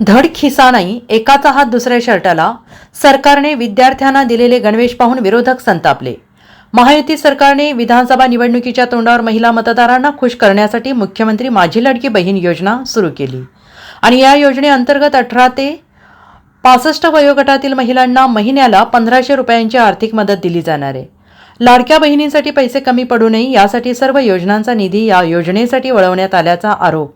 धड खिसा नाही एकाचा हात दुसऱ्या शर्टाला. सरकारने विद्यार्थ्यांना दिलेले गणवेश पाहून विरोधक संतापले. महायुती सरकारने विधानसभा निवडणुकीच्या तोंडावर महिला मतदारांना खुश करण्यासाठी मुख्यमंत्री माझी लडकी बहीण योजना सुरू केली. आणि या योजनेअंतर्गत अठरा ते पासष्ट वयोगटातील महिलांना महिन्याला पंधराशे रुपयांची आर्थिक मदत दिली जाणार आहे. लाडक्या बहिणींसाठी पैसे कमी पडू नये यासाठी सर्व योजनांचा निधी या योजनेसाठी वळवण्यात आल्याचा आरोप.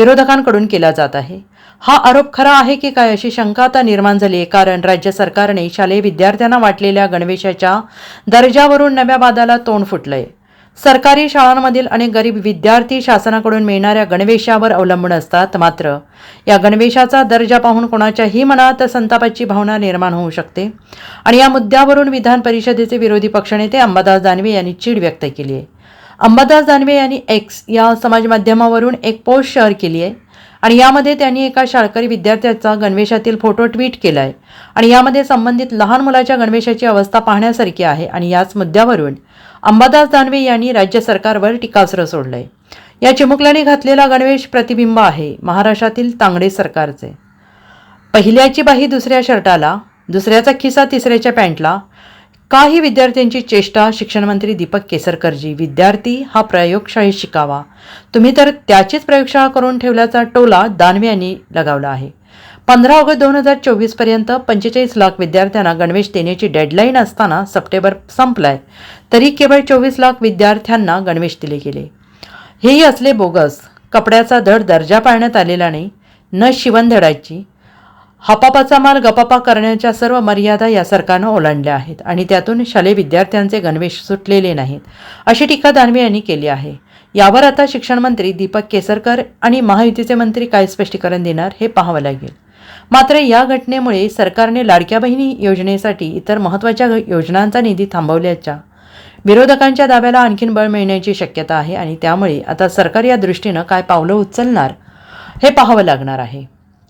विरोधकांकडून केला जात आहे. हा आरोप खरा आहे की काय अशी शंका आता निर्माण झाली आहे? कारण राज्य सरकारने शालेय विद्यार्थ्यांना वाटलेल्या गणवेशाच्या दर्जावरून नव्या वादाला तोंड फुटलंय. सरकारी शाळांमधील अनेक गरीब विद्यार्थी शासनाकडून मिळणाऱ्या गणवेशावर अवलंबून असतात. मात्र या गणवेशाचा दर्जा पाहून कोणाच्याही मनात संतापाची भावना निर्माण होऊ शकते. आणि या मुद्द्यावरून विधान परिषदेचे विरोधी पक्षनेते अंबादास दानवे यांनी चीड व्यक्त केली आहे. अंबादास दानवे यांनी एक्स या समाजमाध्यमावरून एक पोस्ट शेअर केली आहे. आणि यामध्ये त्यांनी एका शाळकरी विद्यार्थ्याचा गणवेशातील फोटो ट्विट केला आहे. आणि यामध्ये संबंधित लहान मुलाच्या गणवेशाची अवस्था पाहण्यासारखी आहे. आणि याच मुद्द्यावरून अंबादास दानवे यांनी राज्य सरकारवर टीकास्त्र सोडलंय. या चिमुकल्याने घातलेला गणवेश प्रतिबिंब आहे. महाराष्ट्रातील तांगडे सरकारचे. पहिल्याची बाही दुसऱ्या शर्टाला दुसऱ्याचा खिसा तिसऱ्याच्या पॅन्टला काही विद्यार्थ्यांची चेष्टा शिक्षणमंत्री दीपक केसरकरजी. विद्यार्थी हा प्रयोगशाळेत शिकावा. तुम्ही तर त्याचीच प्रयोगशाळा करून ठेवल्याचा टोला दानवे यांनी लगावला आहे. पंधरा ऑगस्ट दोन हजार चोवीसपर्यंत पंचेचाळीस लाख विद्यार्थ्यांना गणवेश देण्याची डेडलाईन असताना सप्टेंबर संपलाय तरी केवळ चोवीस लाख विद्यार्थ्यांना गणवेश दिले गेले. हेही असले बोगस कपड्याचा धड दर्जा पाळण्यात आलेला नाही न शिवण धडायची हपापाचा माल गपापा करण्याच्या सर्व मर्यादा या सरकारनं ओलांडल्या आहेत आणि त्यातून शालेय विद्यार्थ्यांचे गणवेश सुटलेले नाहीत अशी टीका दानवे यांनी केली आहे. यावर आता शिक्षण मंत्री दीपक केसरकर आणि महायुतीचे मंत्री काय स्पष्टीकरण देणार हे पाहावं लागेल. मात्र या घटनेमुळे सरकारने लाडक्या बहिणी योजनेसाठी इतर महत्त्वाच्या योजनांचा निधी थांबवल्याच्या विरोधकांच्या दाव्याला आणखीन बळ मिळण्याची शक्यता आहे आणि त्यामुळे आता सरकार या दृष्टीनं काय पावलं उचलणार हे पाहावं लागणार आहे.